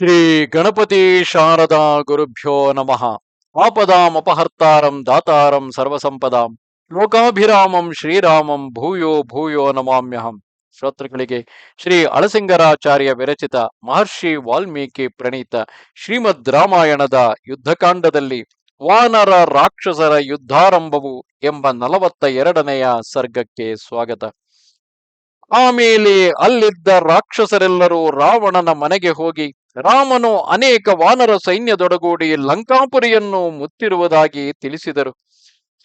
ಶ್ರೀ ಗಣಪತಿ ಶಾರದಾ ಗುರುಭ್ಯೋ ನಮಃ. ಆಪದಾಮಪಹರ್ತಾರಂ ದಾತಾರಂ ಸರ್ವಸಂಪದಾಂ. ಲೋಕಾಭಿರಾಮಂ ಶ್ರೀರಾಮಂ ಭೂಯೋ ಭೂಯೋ ನಮಾಮ್ಯಹಂ. ಶ್ರೋತೃಗಳಿಗೆ ಶ್ರೀ ಅಳಸಿಂಗರಾಚಾರ್ಯ ವಿರಚಿತ ಮಹರ್ಷಿ ವಾಲ್ಮೀಕಿ ಪ್ರಣೀತ ಶ್ರೀಮದ್ ರಾಮಾಯಣದ ಯುದ್ಧಕಾಂಡದಲ್ಲಿ ವಾನರ ರಾಕ್ಷಸರ ಯುದ್ಧಾರಂಭವು ಎಂಬ ನಲವತ್ತ ಎರಡನೆಯ ಸರ್ಗಕ್ಕೆ ಸ್ವಾಗತ. ಆಮೇಲೆ ಅಲ್ಲಿದ್ದ ರಾಕ್ಷಸರೆಲ್ಲರೂ ರಾವಣನ ಮನೆಗೆ ಹೋಗಿ ರಾಮನು ಅನೇಕ ವಾನರ ಸೈನ್ಯದೊಡಗೂಡಿ ಲಂಕಾಪುರಿಯನ್ನು ಮುತ್ತಿರುವುದಾಗಿ ತಿಳಿಸಿದರು.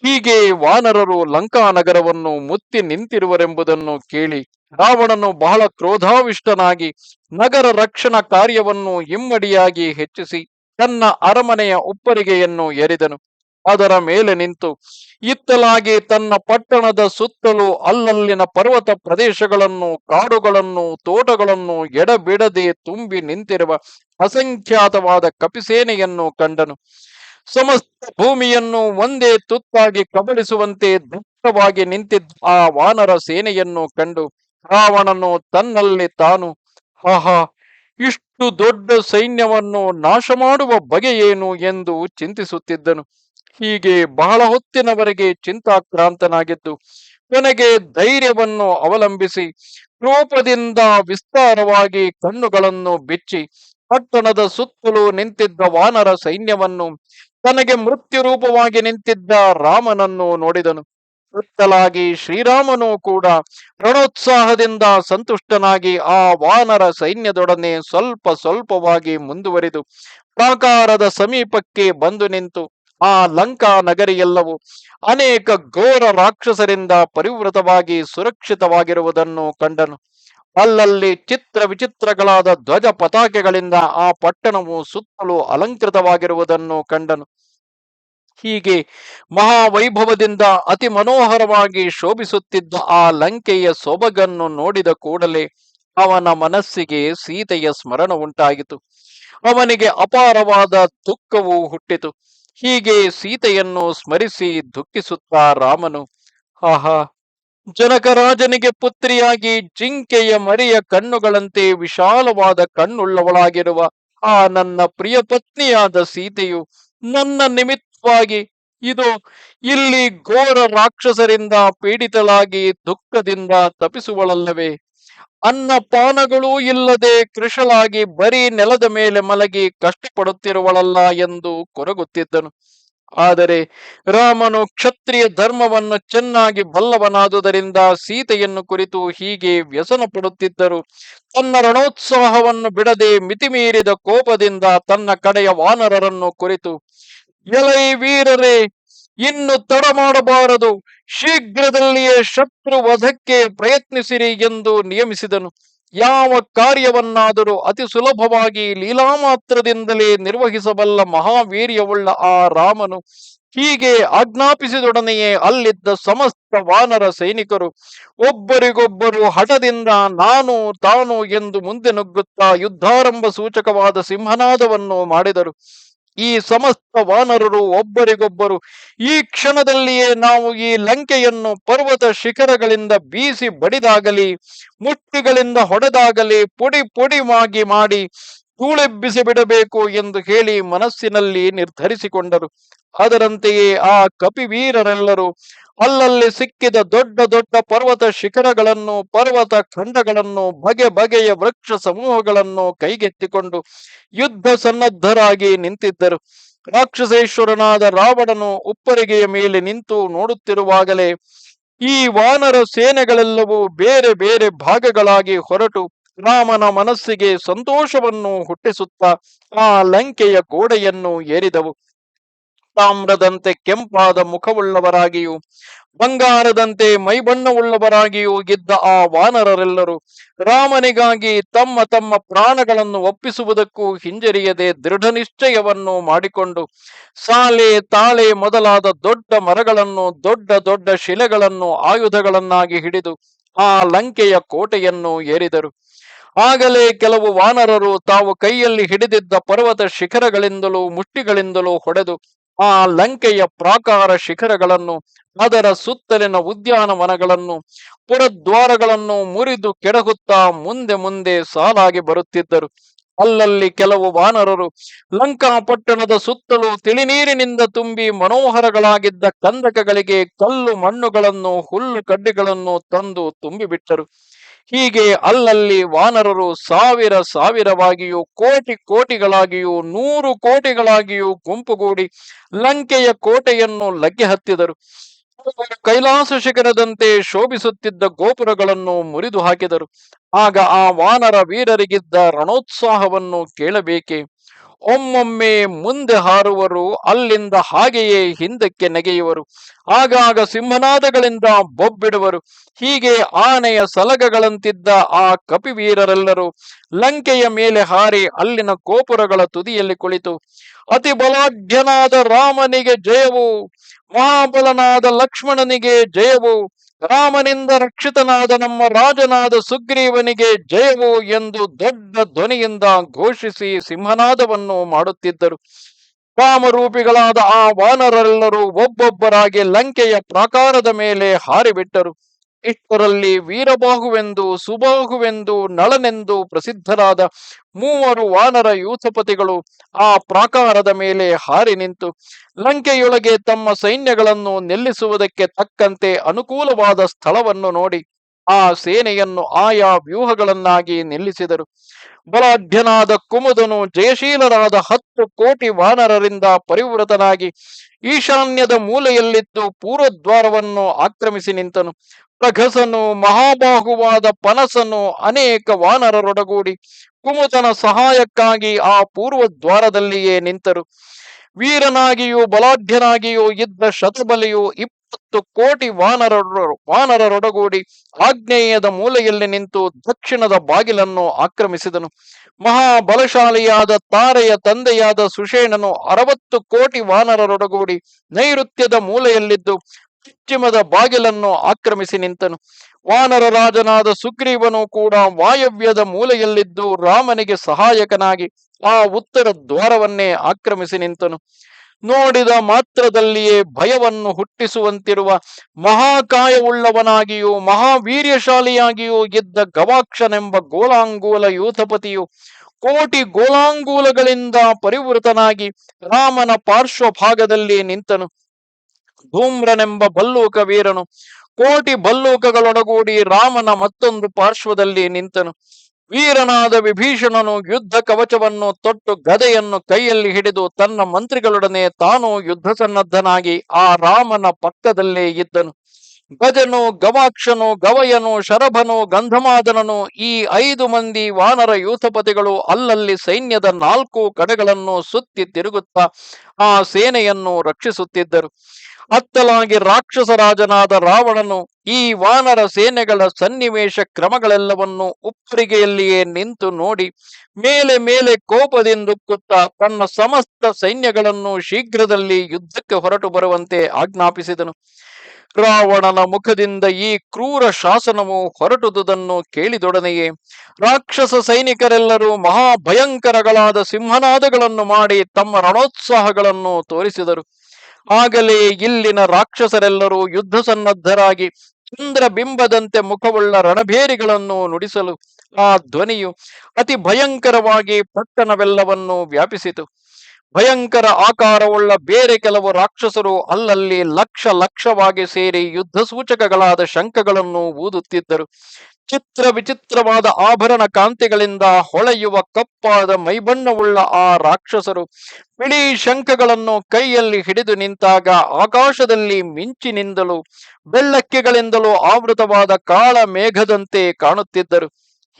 ಹೀಗೆ ವಾನರರು ಲಂಕಾ ನಗರವನ್ನು ಮುತ್ತಿ ನಿಂತಿರುವರೆಂಬುದನ್ನು ಕೇಳಿ ರಾವಣನು ಬಹಳ ಕ್ರೋಧಾವಿಷ್ಟನಾಗಿ ನಗರ ರಕ್ಷಣಾ ಕಾರ್ಯವನ್ನು ಇಮ್ಮಡಿಯಾಗಿ ಹೆಚ್ಚಿಸಿ ತನ್ನ ಅರಮನೆಯ ಉಪ್ಪರಿಗೆಯನ್ನು ಎರಿದನು. ಅದರ ಮೇಲೆ ನಿಂತು, ಇತ್ತಲಾಗಿ ತನ್ನ ಪಟ್ಟಣದ ಸುತ್ತಲೂ ಅಲ್ಲಲ್ಲಿನ ಪರ್ವತ ಪ್ರದೇಶಗಳನ್ನು, ಕಾಡುಗಳನ್ನು, ತೋಟಗಳನ್ನು ಎಡಬಿಡದೆ ತುಂಬಿ ನಿಂತಿರುವ ಅಸಂಖ್ಯಾತವಾದ ಕಪಿಸೇನೆಯನ್ನು ಕಂಡನು. ಸಮಸ್ತ ಭೂಮಿಯನ್ನು ಒಂದೇ ತುತ್ತಾಗಿ ಕಬಳಿಸುವಂತೆ ದಟ್ಟವಾಗಿ ನಿಂತಿದ್ದ ಆ ವಾನರ ಸೇನೆಯನ್ನು ಕಂಡು, ರಾವಣನು ತನ್ನಲ್ಲಿ ತಾನು, ಆಹಾ, ಇಷ್ಟು ದೊಡ್ಡ ಸೈನ್ಯವನ್ನು ನಾಶ ಮಾಡುವ ಬಗೆಯೇನು ಎಂದು ಚಿಂತಿಸುತ್ತಿದ್ದನು. ಹೀಗೆ ಬಹಳ ಹೊತ್ತಿನವರೆಗೆ ಚಿಂತಾಕ್ರಾಂತನಾಗಿದ್ದು, ಕೊನೆಗೆ ಧೈರ್ಯವನ್ನು ಅವಲಂಬಿಸಿ ಕೋಪದಿಂದ ವಿಸ್ತಾರವಾಗಿ ಕಣ್ಣುಗಳನ್ನು ಬಿಚ್ಚಿ ಪಟ್ಟಣದ ಸುತ್ತಲೂ ನಿಂತಿದ್ದ ವಾನರ ಸೈನ್ಯವನ್ನು ತನಗೆ ಮೃತ್ಯು ರೂಪವಾಗಿ ನಿಂತಿದ್ದ ರಾಮನನ್ನು ನೋಡಿದನು. ಸುತ್ತಲಾಗಿ ಶ್ರೀರಾಮನು ಕೂಡ ರಣೋತ್ಸಾಹದಿಂದ ಸಂತುಷ್ಟನಾಗಿ ಆ ವಾನರ ಸೈನ್ಯದೊಡನೆ ಸ್ವಲ್ಪ ಸ್ವಲ್ಪವಾಗಿ ಮುಂದುವರಿದು ಪ್ರಾಕಾರದ ಸಮೀಪಕ್ಕೆ ಬಂದು ನಿಂತು ಆ ಲಂಕಾ ನಗರಿಯೆಲ್ಲವೂ ಅನೇಕ ಘೋರ ರಾಕ್ಷಸರಿಂದ ಪರಿವೃತವಾಗಿ ಸುರಕ್ಷಿತವಾಗಿರುವುದನ್ನು ಕಂಡನು. ಅಲ್ಲಲ್ಲಿ ಚಿತ್ರ ವಿಚಿತ್ರಗಳಾದ ಧ್ವಜ ಪತಾಕೆಗಳಿಂದ ಆ ಪಟ್ಟಣವು ಸುತ್ತಲೂ ಅಲಂಕೃತವಾಗಿರುವುದನ್ನು ಕಂಡನು. ಹೀಗೆ ಮಹಾವೈಭವದಿಂದ ಅತಿ ಮನೋಹರವಾಗಿ ಶೋಭಿಸುತ್ತಿದ್ದ ಆ ಲಂಕೆಯ ಸೊಬಗನ್ನು ನೋಡಿದ ಕೂಡಲೇ ಅವನ ಮನಸ್ಸಿಗೆ ಸೀತೆಯ ಸ್ಮರಣ ಉಂಟಾಯಿತು. ಅವನಿಗೆ ಅಪಾರವಾದ ದುಃಖವು ಹುಟ್ಟಿತು. ಹೀಗೆ ಸೀತೆಯನ್ನು ಸ್ಮರಿಸಿ ದುಃಖಿಸುತ್ತಾ ರಾಮನು, ಆಹಾ ಜನಕರಾಜನಿಗೆ ಪುತ್ರಿಯಾಗಿ ಜಿಂಕೆಯ ಮರಿಯ ಕಣ್ಣುಗಳಂತೆ ವಿಶಾಲವಾದ ಕಣ್ಣುಳ್ಳವಳಾಗಿರುವ ಆ ನನ್ನ ಪ್ರಿಯ ಪತ್ನಿಯಾದ ಸೀತೆಯು ನನ್ನ ನಿಮಿತ್ತವಾಗಿ ಇದು ಇಲ್ಲಿ ಘೋರ ರಾಕ್ಷಸರಿಂದ ಪೀಡಿತಳಾಗಿ ದುಃಖದಿಂದ ತಪಿಸುವಳಲ್ಲವೇ ಅನ್ನ ಪಾನಗಳೂ ಇಲ್ಲದೆ ಕೃಶಲಾಗಿ ಬರೀ ನೆಲದ ಮೇಲೆ ಮಲಗಿ ಕಷ್ಟಪಡುತ್ತಿರುವಳಲ್ಲ ಎಂದು ಕೊರಗುತ್ತಿದ್ದನು. ಆದರೆ ರಾಮನು ಕ್ಷತ್ರಿಯ ಧರ್ಮವನ್ನು ಚೆನ್ನಾಗಿ ಬಲ್ಲವನಾದುದರಿಂದ ಸೀತೆಯನ್ನು ಕುರಿತು ಹೀಗೆ ವ್ಯಸನ ಪಡುತ್ತಿದ್ದರು ತನ್ನ ರಣೋತ್ಸಾಹವನ್ನು ಬಿಡದೆ ಮಿತಿಮೀರಿದ ಕೋಪದಿಂದ ತನ್ನ ಕಡೆಯ ವಾನರರನ್ನು ಕುರಿತು, ಎಲೈ ವೀರರೇ ಇನ್ನು ತಡ ಮಾಡಬಾರದು. ಶೀಘ್ರದಲ್ಲಿಯೇ ಶತ್ರು ವಧಕ್ಕೆ ಪ್ರಯತ್ನಿಸಿರಿ ಎಂದು ನಿಯಮಿಸಿದನು. ಯಾವ ಕಾರ್ಯವನ್ನಾದರೂ ಅತಿ ಸುಲಭವಾಗಿ ಲೀಲಾಮಾತ್ರದಿಂದಲೇ ನಿರ್ವಹಿಸಬಲ್ಲ ಮಹಾವೀರ್ಯವುಳ್ಳ ಆ ರಾಮನು ಹೀಗೆ ಆಜ್ಞಾಪಿಸಿದೊಡನೆಯೇ ಅಲ್ಲಿದ್ದ ಸಮಸ್ತ ವಾನರ ಸೈನಿಕರು ಒಬ್ಬರಿಗೊಬ್ಬರು ಹಠದಿಂದ ನಾನು, ತಾನು ಎಂದು ಮುಂದೆ ನುಗ್ಗುತ್ತಾ ಯುದ್ಧಾರಂಭ ಸೂಚಕವಾದ ಸಿಂಹನಾದವನ್ನು ಮಾಡಿದರು. ಈ ಸಮಸ್ತ ವಾನರರು ಒಬ್ಬರಿಗೊಬ್ಬರು, ಈ ಕ್ಷಣದಲ್ಲಿಯೇ ನಾವು ಈ ಲಂಕೆಯನ್ನು ಪರ್ವತ ಶಿಖರಗಳಿಂದ ಬೀಸಿ ಬಡಿದಾಗಲಿ ಮುಟ್ಟಿಗಳಿಂದ ಹೊಡೆದಾಗಲಿ, ಪುಡಿ ಪುಡಿವಾಗಿ ಮಾಡಿ ಧೂಳೆಬ್ಬಿಸಿ ಬಿಡಬೇಕು ಎಂದು ಹೇಳಿ ಮನಸ್ಸಿನಲ್ಲಿ ನಿರ್ಧರಿಸಿಕೊಂಡರು. ಅದರಂತೆಯೇ ಆ ಕಪಿವೀರರೆಲ್ಲರೂ ಅಲ್ಲಲ್ಲಿ ಸಿಕ್ಕಿದ ದೊಡ್ಡ ದೊಡ್ಡ ಪರ್ವತ ಶಿಖರಗಳನ್ನು, ಪರ್ವತ ಖಂಡಗಳನ್ನು, ಬಗೆ ಬಗೆಯ ವೃಕ್ಷ ಸಮೂಹಗಳನ್ನು ಕೈಗೆತ್ತಿಕೊಂಡು ಯುದ್ಧ ಸನ್ನದ್ಧರಾಗಿ ನಿಂತಿದ್ದರು. ರಾಕ್ಷಸೇಶ್ವರನಾದ ರಾವಣನು ಉಪ್ಪರಿಗೆಯ ಮೇಲೆ ನಿಂತು ನೋಡುತ್ತಿರುವಾಗಲೇ ಈ ವಾನರ ಸೇನೆಗಳೆಲ್ಲವೂ ಬೇರೆ ಬೇರೆ ಭಾಗಗಳಾಗಿ ಹೊರಟು ರಾಮನ ಮನಸ್ಸಿಗೆ ಸಂತೋಷವನ್ನು ಹುಟ್ಟಿಸುತ್ತಾ ಆ ಲಂಕೆಯ ಗೋಡೆಯನ್ನು ಏರಿದವು. ತಾಮ್ರದಂತೆ ಕೆಂಪಾದ ಮುಖವುಳ್ಳವರಾಗಿಯೂ, ಬಂಗಾರದಂತೆ ಮೈಬಣ್ಣವುಳ್ಳವರಾಗಿಯೂ ಇದ್ದ ಆ ವಾನರರೆಲ್ಲರೂ ರಾಮನಿಗಾಗಿ ತಮ್ಮ ತಮ್ಮ ಪ್ರಾಣಗಳನ್ನು ಒಪ್ಪಿಸುವುದಕ್ಕೂ ಹಿಂಜರಿಯದೆ ದೃಢ ನಿಶ್ಚಯವನ್ನು ಮಾಡಿಕೊಂಡು, ಸಾಲೆ ತಾಳೆ ಮೊದಲಾದ ದೊಡ್ಡ ಮರಗಳನ್ನು, ದೊಡ್ಡ ದೊಡ್ಡ ಶಿಲೆಗಳನ್ನು, ಆಯುಧಗಳನ್ನಾಗಿ ಹಿಡಿದು ಆ ಲಂಕೆಯ ಕೋಟೆಯನ್ನು ಏರಿದರು. ಆಗಲೇ ಕೆಲವು ವಾನರರು ತಾವು ಕೈಯಲ್ಲಿ ಹಿಡಿದಿದ್ದ ಪರ್ವತ ಶಿಖರಗಳಿಂದಲೂ ಮುಷ್ಟಿಗಳಿಂದಲೂ ಹೊಡೆದು ಆ ಲಂಕೆಯ ಪ್ರಾಕಾರ ಶಿಖರಗಳನ್ನು, ಅದರ ಸುತ್ತಲಿನ ಉದ್ಯಾನವನಗಳನ್ನು, ಪುರದ್ವಾರಗಳನ್ನು ಮುರಿದು ಕೆಡಹುತ್ತಾ ಮುಂದೆ ಮುಂದೆ ಸಾಲಾಗಿ ಬರುತ್ತಿದ್ದರು. ಅಲ್ಲಲ್ಲಿ ಕೆಲವು ವಾನರರು ಲಂಕಾ ಪಟ್ಟಣದ ಸುತ್ತಲೂ ತಿಳಿನೀರಿನಿಂದ ತುಂಬಿ ಮನೋಹರಗಳಾಗಿದ್ದ ಕಂದಕಗಳಿಗೆ ಕಲ್ಲು ಮಣ್ಣುಗಳನ್ನು, ಹುಲ್ಲು ಕಡ್ಡಿಗಳನ್ನು ತಂದು ತುಂಬಿಬಿಟ್ಟರು. ಹೀಗೆ ಅಲ್ಲಲ್ಲಿ ವಾನರರು ಸಾವಿರ ಸಾವಿರವಾಗಿಯೂ ಕೋಟಿ ಕೋಟಿಗಳಾಗಿಯೂ ನೂರು ಕೋಟಿಗಳಾಗಿಯೂ ಗುಂಪುಗೂಡಿ ಲಂಕೆಯ ಕೋಟೆಯನ್ನು ಲಗ್ಗೆ ಹತ್ತಿದರು. ಕೈಲಾಸ ಶಿಖರದಂತೆ ಶೋಭಿಸುತ್ತಿದ್ದ ಗೋಪುರಗಳನ್ನು ಮುರಿದು ಹಾಕಿದರು ಆಗ ಆ ವಾನರ ವೀರರಿಗಿದ್ದ ರಣೋತ್ಸಾಹವನ್ನು ಕೇಳಬೇಕೆ? ಒಮ್ಮೊಮ್ಮೆ ಮುಂದೆ ಹಾರುವರು, ಅಲ್ಲಿಂದ ಹಾಗೆಯೇ ಹಿಂದಕ್ಕೆ ನೆಗೆಯುವರು. ಆಗಾಗ ಸಿಂಹನಾದಗಳಿಂದ ಬೊಬ್ಬಿಡುವರು. ಹೀಗೆ ಆನೆಯ ಸಲಗಗಳಂತಿದ್ದ ಆ ಕಪಿವೀರರೆಲ್ಲರೂ ಲಂಕೆಯ ಮೇಲೆ ಹಾರಿ ಅಲ್ಲಿನ ಗೋಪುರಗಳ ತುದಿಯಲ್ಲಿ ಕುಳಿತು, ಅತಿ ಬಲಾಢ್ಯನಾದ ರಾಮನಿಗೆ ಜಯವು, ಮಹಾಬಲನಾದ ಲಕ್ಷ್ಮಣನಿಗೆ ಜಯವು ರಾಮನಿಂದ ರಕ್ಷಿತನಾದ ನಮ್ಮ ರಾಜನಾದ ಸುಗ್ರೀವನಿಗೆ ಜಯವು ಎಂದು ದೊಡ್ಡ ಧ್ವನಿಯಿಂದ ಘೋಷಿಸಿ ಸಿಂಹನಾದವನ್ನು ಮಾಡುತ್ತಿದ್ದರು. ಕಾಮರೂಪಿಗಳಾದ ಆ ವಾನರೆಲ್ಲರೂ ಒಬ್ಬೊಬ್ಬರಾಗಿ ಲಂಕೆಯ ಪ್ರಾಕಾರದ ಮೇಲೆ ಹಾರಿಬಿಟ್ಟರು. ಇಷ್ಟರಲ್ಲಿ ವೀರಬಾಹುವೆಂದು, ಸುಬಾಹುವೆಂದು, ನಳನೆಂದು ಪ್ರಸಿದ್ಧರಾದ ಮೂವರು ವಾನರ ಯೂಥಪತಿಗಳು ಆ ಪ್ರಾಕಾರದ ಮೇಲೆ ಹಾರಿ ನಿಂತು ಲಂಕೆಯೊಳಗೆ ತಮ್ಮ ಸೈನ್ಯಗಳನ್ನು ನಿಲ್ಲಿಸುವುದಕ್ಕೆ ತಕ್ಕಂತೆ ಅನುಕೂಲವಾದ ಸ್ಥಳವನ್ನು ನೋಡಿ ಆ ಸೇನೆಯನ್ನು ಆಯಾ ವ್ಯೂಹಗಳನ್ನಾಗಿ ನಿಲ್ಲಿಸಿದರು. ಬಲಾಢ್ಯನಾದ ಕುಮುದನು ಜಯಶೀಲರಾದ ಹತ್ತು ಕೋಟಿ ವಾನರರಿಂದ ಪರಿವೃತನಾಗಿ ಈಶಾನ್ಯದ ಮೂಲೆಯಲ್ಲಿದ್ದು ಪೂರ್ವದ್ವಾರವನ್ನು ಆಕ್ರಮಿಸಿ ನಿಂತನು. ಪ್ರಘಸನು, ಮಹಾಬಾಹುವಾದ ಪನಸನು ಅನೇಕ ವಾನರರೊಡಗೂಡಿ ಕುಮುದನ ಸಹಾಯಕ್ಕಾಗಿ ಆ ಪೂರ್ವ ದ್ವಾರದಲ್ಲಿಯೇ ನಿಂತರು. ವೀರನಾಗಿಯೂ ಬಲಾಢ್ಯನಾಗಿಯೂ ಇದ್ದ ಶತಬಲಿಯು ಇಪ್ಪತ್ತು ಕೋಟಿ ವಾನರರು ವಾನರರೊಡಗೂಡಿ ಆಗ್ನೇಯದ ಮೂಲೆಯಲ್ಲಿ ನಿಂತು ದಕ್ಷಿಣದ ಬಾಗಿಲನ್ನು ಆಕ್ರಮಿಸಿದನು. ಮಹಾಬಲಶಾಲಿಯಾದ ತಾರೆಯ ತಂದೆಯಾದ ಸುಷೇಣನು ಅರವತ್ತು ಕೋಟಿ ವಾನರರೊಡಗೂಡಿ ನೈಋತ್ಯದ ಮೂಲೆಯಲ್ಲಿದ್ದು ಪಶ್ಚಿಮದ ಬಾಗಿಲನ್ನು ಆಕ್ರಮಿಸಿ ನಿಂತನು. ವಾನರ ರಾಜನಾದ ಸುಗ್ರೀವನು ಕೂಡ ವಾಯವ್ಯದ ಮೂಲೆಯಲ್ಲಿದ್ದು ರಾಮನಿಗೆ ಸಹಾಯಕನಾಗಿ ಆ ಉತ್ತರ ದ್ವಾರವನ್ನೇ ಆಕ್ರಮಿಸಿ ನಿಂತನು. ನೋಡಿದ ಮಾತ್ರದಲ್ಲಿಯೇ ಭಯವನ್ನು ಹುಟ್ಟಿಸುವಂತಿರುವ ಮಹಾಕಾಯವುಳ್ಳವನಾಗಿಯೂ ಮಹಾವೀರ್ಯಶಾಲಿಯಾಗಿಯೂ ಇದ್ದ ಗವಾಕ್ಷನೆಂಬ ಗೋಲಾಂಗೂಲ ಯೂಥಪತಿಯು ಕೋಟಿ ಗೋಲಾಂಗೂಲಗಳಿಂದ ಪರಿವೃತನಾಗಿ ರಾಮನ ಪಾರ್ಶ್ವಭಾಗದಲ್ಲಿ ನಿಂತನು. ಧೂಮ್ರನೆಂಬ ಬಲ್ಲೂಕ ವೀರನು. ಕೋಟಿ ಬಲ್ಲೂಕಗಳೊಡಗೂಡಿ ರಾಮನ ಮತ್ತೊಂದು ಪಾರ್ಶ್ವದಲ್ಲಿ ನಿಂತನು. ವೀರನಾದ ವಿಭೀಷಣನು ಯುದ್ಧ ಕವಚವನ್ನು ತೊಟ್ಟು ಗದೆಯನ್ನು ಕೈಯಲ್ಲಿ ಹಿಡಿದು ತನ್ನ ಮಂತ್ರಿಗಳೊಡನೆ ತಾನು ಯುದ್ಧ ಸನ್ನದ್ಧನಾಗಿ ಆ ರಾಮನ ಪಕ್ಕದಲ್ಲೇ ಇದ್ದನು. ಗಜನು, ಗವಾಕ್ಷನು, ಗವಯನು, ಶರಭನು, ಗಂಧಮಾದನನು ಈ ಐದು ಮಂದಿ ವಾನರ ಯೂಥಪತಿಗಳು ಅಲ್ಲಲ್ಲಿ ಸೈನ್ಯದ ನಾಲ್ಕು ಕಡೆಗಳನ್ನು ಸುತ್ತಿ ತಿರುಗುತ್ತಾ ಆ ಸೇನೆಯನ್ನು ರಕ್ಷಿಸುತ್ತಿದ್ದರು. ಅತ್ತಲಾಗಿ ರಾಕ್ಷಸ ರಾಜನಾದ ರಾವಣನು ಈ ವಾನರ ಸೇನೆಗಳ ಸನ್ನಿವೇಶ ಕ್ರಮಗಳೆಲ್ಲವನ್ನು ಉಪ್ಪರಿಗೆಯಲ್ಲಿಯೇ ನಿಂತು ನೋಡಿ ಮೇಲೆ ಮೇಲೆ ಕೋಪದಿಂದುಕ್ಕುತ್ತಾ ತನ್ನ ಸಮಸ್ತ ಸೈನ್ಯಗಳನ್ನು ಶೀಘ್ರದಲ್ಲಿ ಯುದ್ಧಕ್ಕೆ ಹೊರಟು ಬರುವಂತೆ ಆಜ್ಞಾಪಿಸಿದನು. ರಾವಣನ ಮುಖದಿಂದ ಈ ಕ್ರೂರ ಶಾಸನವು ಹೊರಟುದುದನ್ನು ಕೇಳಿದೊಡನೆಯೇ ರಾಕ್ಷಸ ಸೈನಿಕರೆಲ್ಲರೂ ಮಹಾಭಯಂಕರಗಳಾದ ಸಿಂಹನಾದಗಳನ್ನು ಮಾಡಿ ತಮ್ಮ ರಣೋತ್ಸಾಹಗಳನ್ನು ತೋರಿಸಿದರು. ಆಗಲೇ ಇಲ್ಲಿನ ರಾಕ್ಷಸರೆಲ್ಲರೂ ಯುದ್ಧ ಸನ್ನದ್ಧರಾಗಿ ಚಂದ್ರ ಬಿಂಬದಂತೆ ಮುಖವುಳ್ಳ ರಣಭೇರಿಗಳನ್ನು ನುಡಿಸಲು ಆ ಧ್ವನಿಯು ಅತಿ ಭಯಂಕರವಾಗಿ ಪಟ್ಟಣವೆಲ್ಲವನ್ನು ವ್ಯಾಪಿಸಿತು. ಭಯಂಕರ ಆಕಾರವುಳ್ಳ ಬೇರೆ ಕೆಲವು ರಾಕ್ಷಸರು ಅಲ್ಲಲ್ಲಿ ಲಕ್ಷ ಲಕ್ಷವಾಗಿ ಸೇರಿ ಯುದ್ಧ ಸೂಚಕಗಳಾದ ಶಂಖಗಳನ್ನು ಊದುತ್ತಿದ್ದರು. ಚಿತ್ರ ವಿಚಿತ್ರವಾದ ಆಭರಣ ಕಾಂತಿಗಳಿಂದ ಹೊಳೆಯುವ ಕಪ್ಪಾದ ಮೈಬಣ್ಣವುಳ್ಳ ಆ ರಾಕ್ಷಸರು ಬಿಳಿ ಶಂಖಗಳನ್ನು ಕೈಯಲ್ಲಿ ಹಿಡಿದು ನಿಂತಾಗ ಆಕಾಶದಲ್ಲಿ ಮಿಂಚಿನಿಂದಲೂ ಬೆಳ್ಳಕ್ಕಿಗಳಿಂದಲೂ ಆವೃತವಾದ ಕಾಳ ಮೇಘದಂತೆ ಕಾಣುತ್ತಿದ್ದರು.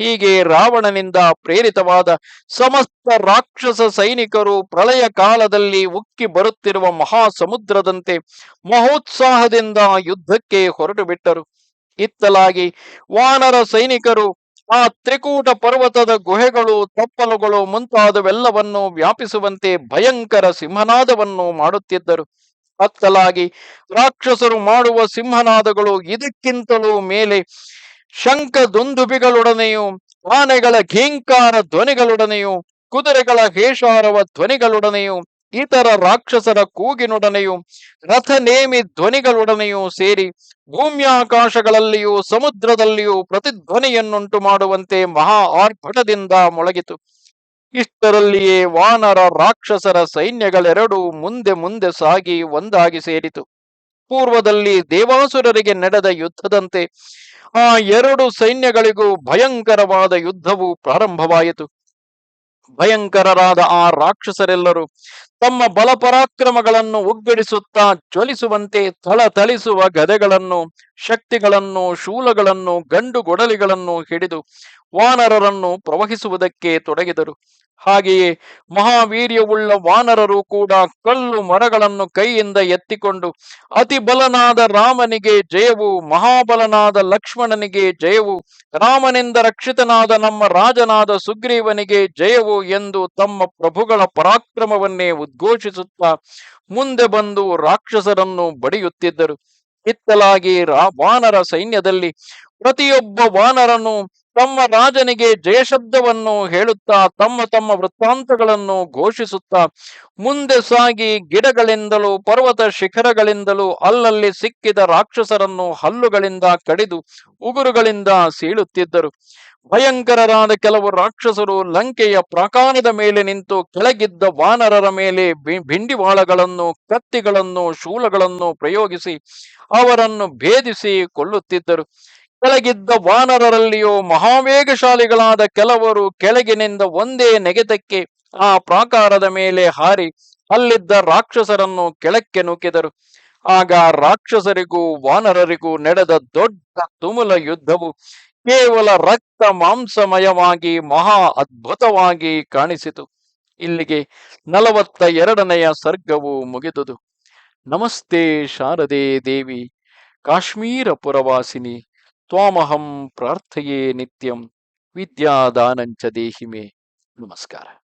ಹೀಗೆ ರಾವಣನಿಂದ ಪ್ರೇರಿತವಾದ ಸಮಸ್ತ ರಾಕ್ಷಸ ಸೈನಿಕರು ಪ್ರಳಯ ಕಾಲದಲ್ಲಿ ಉಕ್ಕಿ ಬರುತ್ತಿರುವ ಮಹಾ ಸಮುದ್ರದಂತೆ ಮಹೋತ್ಸಾಹದಿಂದ ಯುದ್ಧಕ್ಕೆ ಹೊರಟು ಬಿಟ್ಟರು. ಇತ್ತಲಾಗಿ ವಾನರ ಸೈನಿಕರು ಆ ತ್ರಿಕೂಟ ಪರ್ವತದ ಗುಹೆಗಳು, ತಪ್ಪಲುಗಳು ಮುಂತಾದವೆಲ್ಲವನ್ನು ವ್ಯಾಪಿಸುವಂತೆ ಭಯಂಕರ ಸಿಂಹನಾದವನ್ನು ಮಾಡುತ್ತಿದ್ದರು. ಅತ್ತಲಾಗಿ ರಾಕ್ಷಸರು ಮಾಡುವ ಸಿಂಹನಾದಗಳು ಇದಕ್ಕಿಂತಲೂ ಮೇಲೆ ಶಂಖ ದುಂದುಬಿಗಳೊಡನೆಯೂ ಆನೆಗಳ ಘೀಂಕಾರ ಧ್ವನಿಗಳೊಡನೆಯೂ, ಕುದುರೆಗಳ ಹೇಷಾರವ ಧ್ವನಿಗಳೊಡನೆಯೂ, ಇತರ ರಾಕ್ಷಸರ ಕೂಗಿನೊಡನೆಯೂ, ರಥನೇಮಿ ಧ್ವನಿಗಳೊಡನೆಯೂ ಸೇರಿ ಭೂಮ್ಯಾಕಾಶಗಳಲ್ಲಿಯೂ, ಸಮುದ್ರದಲ್ಲಿಯೂ ಪ್ರತಿಧ್ವನಿಯನ್ನುಂಟು ಮಾಡುವಂತೆ ಮಹಾ ಆರ್ಭಟದಿಂದ ಮೊಳಗಿತು. ಇಷ್ಟರಲ್ಲಿಯೇ ವಾನರ ರಾಕ್ಷಸರ ಸೈನ್ಯಗಳೆರಡೂ ಮುಂದೆ ಮುಂದೆ ಸಾಗಿ ಒಂದಾಗಿ ಸೇರಿತು. ಪೂರ್ವದಲ್ಲಿ ದೇವಾಸುರರಿಗೆ ನಡೆದ ಯುದ್ಧದಂತೆ ಆ ಎರಡು ಸೈನ್ಯಗಳಿಗೂ ಭಯಂಕರವಾದ ಯುದ್ಧವು ಪ್ರಾರಂಭವಾಯಿತು. ಭಯಂಕರರಾದ ಆ ರಾಕ್ಷಸರೆಲ್ಲರೂ ತಮ್ಮ ಬಲಪರಾಕ್ರಮಗಳನ್ನು ಉಗ್ಗಡಿಸುತ್ತಾ ಜ್ವಲಿಸುವಂತೆ ಥಳಥಳಿಸುವ ಗದೆಗಳನ್ನು ಶಕ್ತಿಗಳನ್ನು, ಶೂಲಗಳನ್ನು, ಗಂಡು ಗೊಡಲಿಗಳನ್ನು ಹಿಡಿದು ವಾನರರನ್ನು ಪ್ರವಹಿಸುವುದಕ್ಕೆ ತೊಡಗಿದರು. ಹಾಗೆಯೇ ಮಹಾವೀರ್ಯವುಳ್ಳ ವಾನರರು ಕೂಡ ಕಲ್ಲು ಮರಗಳನ್ನು ಕೈಯಿಂದ ಎತ್ತಿಕೊಂಡು ಅತಿ ಬಲನಾದ ರಾಮನಿಗೆ ಜಯವು, ಮಹಾಬಲನಾದ ಲಕ್ಷ್ಮಣನಿಗೆ ಜಯವು, ರಾಮನಿಂದ ರಕ್ಷಿತನಾದ ನಮ್ಮ ರಾಜನಾದ ಸುಗ್ರೀವನಿಗೆ ಜಯವು ಎಂದು ತಮ್ಮ ಪ್ರಭುಗಳ ಪರಾಕ್ರಮವನ್ನೇ ಉದ್ಘೋಷಿಸುತ್ತಾ ಮುಂದೆ ಬಂದು ರಾಕ್ಷಸರನ್ನು ಬಡಿಯುತ್ತಿದ್ದರು. ಇತ್ತಲಾಗಿ ವಾನರ ಸೈನ್ಯದಲ್ಲಿ ಪ್ರತಿಯೊಬ್ಬ ವಾನರನು ತಮ್ಮ ರಾಜನಿಗೆ ಜಯಶಬ್ದವನ್ನು ಹೇಳುತ್ತಾ ತಮ್ಮ ತಮ್ಮ ವೃತ್ತಾಂತಗಳನ್ನು ಘೋಷಿಸುತ್ತಾ ಮುಂದೆ ಸಾಗಿ ಗಿಡಗಳಿಂದಲೂ ಪರ್ವತ ಶಿಖರಗಳಿಂದಲೂ ಅಲ್ಲಲ್ಲಿ ಸಿಕ್ಕಿದ ರಾಕ್ಷಸರನ್ನು ಹಲ್ಲುಗಳಿಂದ ಕಡಿದು ಉಗುರುಗಳಿಂದ ಸೀಳುತ್ತಿದ್ದರು. ಭಯಂಕರರಾದ ಕೆಲವು ರಾಕ್ಷಸರು ಲಂಕೆಯ ಪ್ರಾಕಾರದ ಮೇಲೆ ನಿಂತು ಕೆಳಗಿದ್ದ ವಾನರರ ಮೇಲೆ ಭಿಂಡಿವಾಳಗಳನ್ನು, ಕತ್ತಿಗಳನ್ನು, ಶೂಲಗಳನ್ನು ಪ್ರಯೋಗಿಸಿ ಅವರನ್ನು ಭೇದಿಸಿ ಕೊಲ್ಲುತ್ತಿದ್ದರು. ಕೆಳಗಿದ್ದ ವಾನರರಲ್ಲಿಯೂ ಮಹಾವೇಗಶಾಲಿಗಳಾದ ಕೆಲವರು ಕೆಳಗಿನಿಂದ ಒಂದೇ ನೆಗೆತಕ್ಕೆ ಆ ಪ್ರಾಕಾರದ ಮೇಲೆ ಹಾರಿ ಅಲ್ಲಿದ್ದ ರಾಕ್ಷಸರನ್ನು ಕೆಳಕ್ಕೆ ನೂಕಿದರು ಆಗ ರಾಕ್ಷಸರಿಗೂ ವಾನರರಿಗೂ ನಡೆದ ದೊಡ್ಡ ತುಮುಲ ಯುದ್ಧವು ಕೇವಲ ರಕ್ತ ಮಾಂಸಮಯವಾಗಿ, ಮಹಾ ಅದ್ಭುತವಾಗಿ ಕಾಣಿಸಿತು. ಇಲ್ಲಿಗೆ ನಲವತ್ತ ಎರಡನೆಯ ಸರ್ಗವು ಮುಗಿದುದು. ನಮಸ್ತೆ ಶಾರದೆ ದೇವಿ ಕಾಶ್ಮೀರ ಪುರವಾಸಿನಿ ತ್ವಾಮಹಂ ಪ್ರಾರ್ಥೆಯೇ ನಿತ್ಯಂ, ವಿದ್ಯಾದಾನಂಚ ದೇಹಿಮೆ. ನಮಸ್ಕಾರ.